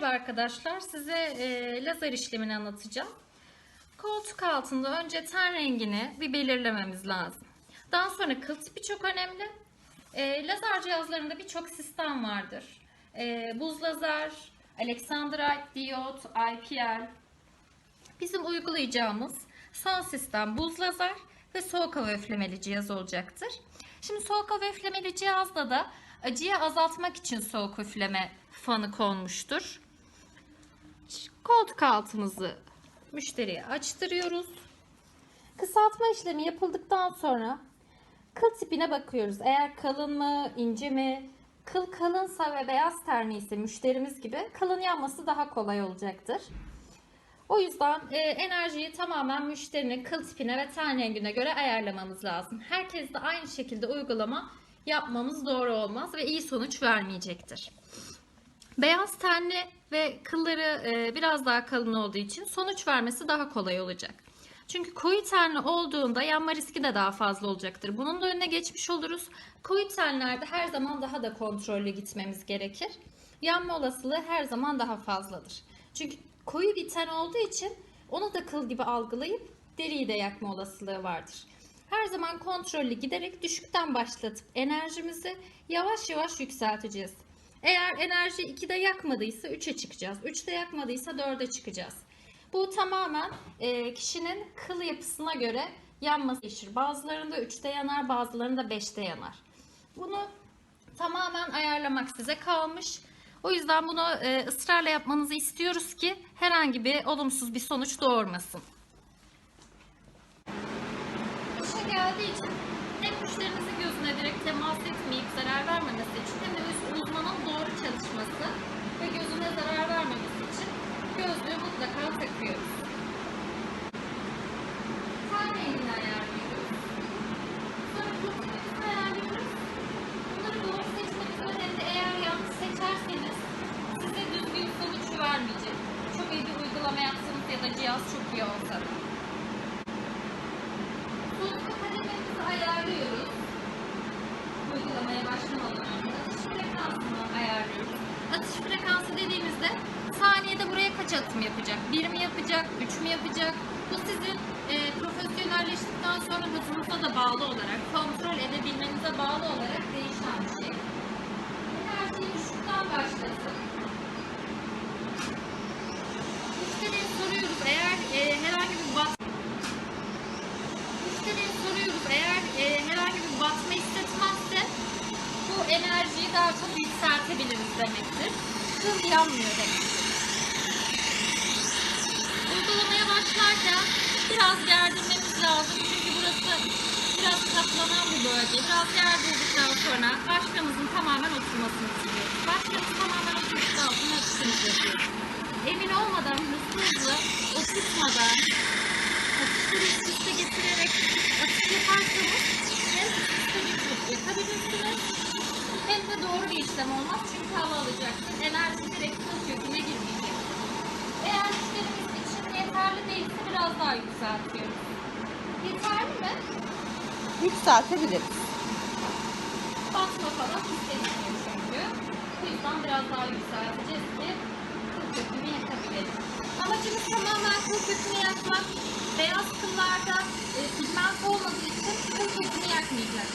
Merhaba arkadaşlar. Size e, lazer işlemini anlatacağım. Koltuk altında önce ten rengini bir belirlememiz lazım. Daha sonra kıl tipi çok önemli. E, lazer cihazlarında birçok sistem vardır. E, buz lazer, Alexandrite diyot, IPL. Bizim uygulayacağımız son sistem buz lazer ve soğuk hava üflemeli cihaz olacaktır. Şimdi soğuk hava üflemeli cihazda da acıyı azaltmak için soğuk üfleme fanı konmuştur. Koltuk altımızı müşteriye açtırıyoruz. Kısaltma işlemi yapıldıktan sonra kıl tipine bakıyoruz. Eğer kalın mı, ince mi? Kıl kalınsa ve beyaz tenli ise müşterimiz gibi kalın yanması daha kolay olacaktır. O yüzden e, enerjiyi tamamen müşterinin kıl tipine ve ten rengine göre ayarlamamız lazım. Herkes de aynı şekilde uygulama yapmamız doğru olmaz ve iyi sonuç vermeyecektir. Beyaz tenli ve kılları e, biraz daha kalın olduğu için sonuç vermesi daha kolay olacak. Çünkü koyu tenli olduğunda yanma riski de daha fazla olacaktır. Bunun da önüne geçmiş oluruz. Koyu tenlerde her zaman daha da kontrollü gitmemiz gerekir. Yanma olasılığı her zaman daha fazladır. Çünkü koyu bir ten olduğu için onu da kıl gibi algılayıp deriyi de yakma olasılığı vardır. Her zaman kontrollü giderek düşükten başlatıp enerjimizi yavaş yavaş yükselteceğiz. Eğer enerji 2'de yakmadıysa 3'e çıkacağız. 3'te yakmadıysa 4'e çıkacağız. Bu tamamen e, kişinin kıl yapısına göre yanması değişir. Bazılarında 3'te yanar, bazılarında 5'te yanar. Bunu tamamen ayarlamak size kalmış. O yüzden bunu e, ısrarla yapmanızı istiyoruz ki herhangi bir olumsuz bir sonuç doğurmasın. İşe geldiği için hem müşterinizin gözüne direkt temas etmeyip zarar vermemesi için hem de uz- uzmanın çalışması ve gözüne zarar vermemesi için gözlüğü mutlaka takıyoruz. Ten rengini ayarlıyoruz. Sonra kurtuluşunu ayarlıyoruz. Bunları doğru seçmeniz önemli. Eğer yanlış seçerseniz size düzgün sonuç vermeyecek. Çok iyi bir uygulama yapsanız ya da cihaz çok iyi olsa da. Sonuçta kadememizi ayarlıyoruz. Uygulamaya başlamadan kaç atım yapacak? Bir mi yapacak, üç mü yapacak? Bu sizin e, profesyonelleştikten sonra hızınıza da bağlı olarak, kontrol edebilmenize bağlı olarak değişen bir şey. Enerjiyi düşükten başlasın. Müşteriye soruyoruz eğer e, herhangi bir bat Müşteriye soruyoruz eğer e, herhangi bir batma hissetmezse bu enerjiyi daha çok yükseltebiliriz demektir. Hız yanmıyor demektir. Uygulamaya başlarken biraz gerdirmemiz lazım çünkü burası biraz katlanan bir bölge. Biraz gerdirdikten sonra başkamızın tamamen oturmasını istiyoruz. Başkamız tamamen oturduktan sonra atışımızı yapıyoruz. Emin olmadan hızlı hızlı oturtmadan atışları üst üste getirerek atış yaparsanız hem üst üste getirip yakabilirsiniz hem de doğru bir işlem olmaz çünkü hava alacaktır. Enerji biraz daha yükseltiyoruz. Yeterli mi? Yükseltebiliriz. Batma falan hissetmiyor çünkü. Bu yüzden biraz daha yükselteceğiz ki kıl kökünü yakabilelim. Amacımız tamamen kıl kökünü yakmak. Beyaz kıllarda e, pigment olmadığı için kıl kökünü yakmayacak.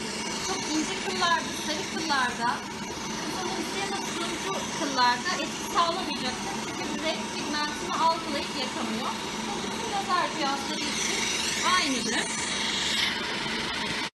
Çok ince kıllarda, sarı kıllarda, kızılımsı ya da turuncu kıllarda etki sağlamayacaktır. Çünkü renk pigmentini algılayıp yakamıyor. Lazer cihazları için aynıdır.